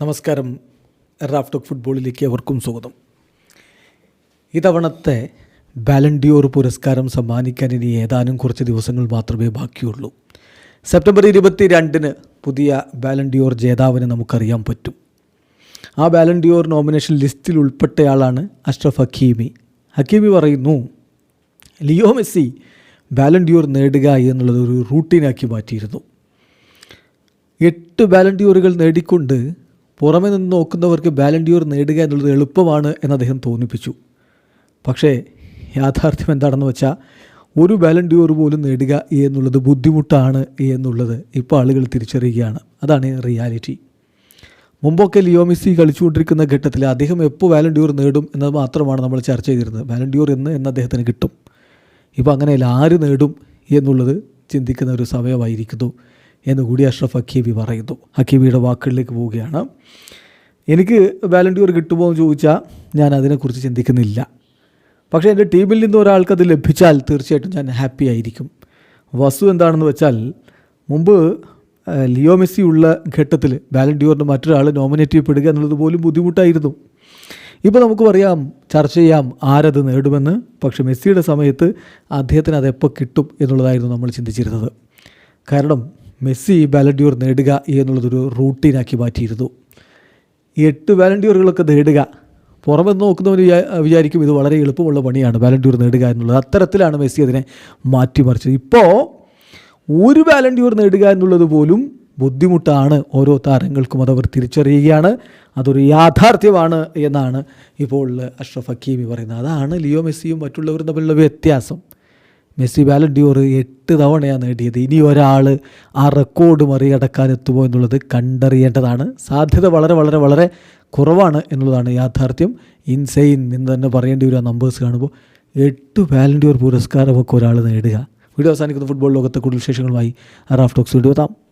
നമസ്കാരം. റാഫ്റ്റോക്ക് ഫുട്ബോളിലേക്ക് അവർക്കും സ്വാഗതം. ഇതവണത്തെ ബാലൻഡിയോർ പുരസ്കാരം സമ്മാനിക്കാൻ ഇനി ഏതാനും കുറച്ച് ദിവസങ്ങൾ മാത്രമേ ബാക്കിയുള്ളൂ. സെപ്റ്റംബർ ഇരുപത്തി രണ്ടിന് പുതിയ ബാലൻഡിയോർ ജേതാവിനെ നമുക്കറിയാൻ പറ്റും. ആ ബാലൻഡിയോർ നോമിനേഷൻ ലിസ്റ്റിൽ ഉൾപ്പെട്ടയാളാണ് അഷ്റഫ് ഹക്കീമി. ഹക്കീമി പറയുന്നു ലിയോ മെസ്സി ബാലൻഡിയോർ നേടുക എന്നുള്ളത് ഒരു റൂട്ടീനാക്കി മാറ്റിയിരുന്നു. എട്ട് ബാലൻഡിയോറുകൾ നേടിക്കൊണ്ട് പുറമെ നിന്ന് നോക്കുന്നവർക്ക് ബാലൻഡിയൂർ നേടുക എന്നുള്ളത് എളുപ്പമാണ് എന്ന് അദ്ദേഹം തോന്നിപ്പിച്ചു. പക്ഷേ യാഥാർത്ഥ്യം എന്താണെന്ന് വെച്ചാൽ ഒരു ബാലൻഡിയൂർ പോലും നേടുക എന്നുള്ളത് ബുദ്ധിമുട്ടാണ് എന്നുള്ളത് ഇപ്പോൾ ആളുകൾ തിരിച്ചറിയുകയാണ്. അതാണ് റിയാലിറ്റി. മുമ്പൊക്കെ ലിയോമിസി കളിച്ചുകൊണ്ടിരിക്കുന്ന ഘട്ടത്തിൽ അദ്ദേഹം എപ്പോൾ വാലൻഡ്യൂർ നേടും എന്നത് മാത്രമാണ് നമ്മൾ ചർച്ച ചെയ്തിരുന്നത്. വാലൻഡ്യൂർ എന്ന് എന്ന് അദ്ദേഹത്തിന് കിട്ടും. ഇപ്പോൾ അങ്ങനെയല്ല ആര് നേടും എന്നുള്ളത് ചിന്തിക്കുന്ന ഒരു സമയമായിരിക്കുന്നു. എന്നുകൂടി അഷ്റഫ് ഹക്കീബി പറയുന്നു. ഹക്കീബിയുടെ വാക്കുകളിലേക്ക് പോവുകയാണ്. എനിക്ക് വാലണ്ടിയർ കിട്ടുമോ എന്ന് ചോദിച്ചാൽ ഞാൻ അതിനെക്കുറിച്ച് ചിന്തിക്കുന്നില്ല. പക്ഷേ എന്റെ ടീമിൽ നിന്ന് ഒരാൾക്ക് അത് ലഭിച്ചാൽ തീർച്ചയായിട്ടും ഞാൻ ഹാപ്പി ആയിരിക്കും. വസ്തു എന്താണെന്ന് വെച്ചാൽ മുമ്പ് ലിയോ മെസ്സി ഉള്ള ഘട്ടത്തിൽ ബാലൻഡിയോറിന് മറ്റൊരാൾ നോമിനേറ്റ് ചെയ്യപ്പെടുക എന്നുള്ളത് പോലും ബുദ്ധിമുട്ടായിരുന്നു. ഇപ്പോൾ നമുക്ക് പറയാം ചർച്ച ചെയ്യാം ആരത് നേടുമെന്ന്. പക്ഷെ മെസ്സിയുടെ സമയത്ത് അദ്ദേഹത്തിന് അതെപ്പോൾ കിട്ടും എന്നുള്ളതായിരുന്നു നമ്മൾ ചിന്തിച്ചിരുന്നത്. കാരണം മെസ്സി ബാലൻഡ്യൂർ നേടുക എന്നുള്ളതൊരു റൂട്ടീനാക്കി മാറ്റിയിരുന്നു. എട്ട് ബാലൻഡ്യൂറുകളൊക്കെ നേടുക. പുറമെ നോക്കുന്നവർ വിചാരിക്കും ഇത് വളരെ എളുപ്പമുള്ള പണിയാണ് ബാലൻഡ്യൂർ നേടുക എന്നുള്ളത്. അത്തരത്തിലാണ് മെസ്സി അതിനെ മാറ്റിമറിച്ചത്. ഇപ്പോൾ ഒരു ബാലൻഡ്യൂർ നേടുക എന്നുള്ളത് പോലും ബുദ്ധിമുട്ടാണ് ഓരോ താരങ്ങൾക്കും അതവർ തിരിച്ചറിയുകയാണ്. അതൊരു യാഥാർത്ഥ്യമാണ് എന്നാണ് ഇപ്പോൾ അഷ്റഫ് ഹക്കീമി പറയുന്നത്. അതാണ് ലിയോ മെസ്സിയും മറ്റുള്ളവരും തമ്മിലുള്ള വ്യത്യാസം. മെസ്സി വാലണ്ടിയോർ എട്ട് തവണയാണ് നേടിയത്. ഇനി ഒരാൾ ആ റെക്കോർഡ് മറികടക്കാൻ എത്തുമോ എന്നുള്ളത് കണ്ടറിയേണ്ടതാണ്. സാധ്യത വളരെ വളരെ വളരെ കുറവാണ് എന്നുള്ളതാണ് യാഥാർത്ഥ്യം. ഇൻസൈൻ എന്ന് തന്നെ പറയേണ്ടി വരും ആ നമ്പേഴ്സ് കാണുമ്പോൾ. എട്ട് ബാലൻഡിയോർ പുരസ്കാരമൊക്കെ ഒരാൾ നേടുക. വീഡിയോ അവസാനിക്കുന്ന. ഫുട്ബോൾ ലോകത്തെ കൂടുതൽ വിശേഷങ്ങളുമായി റാഫ് ടോക്സ് വീഡിയോ എത്താം.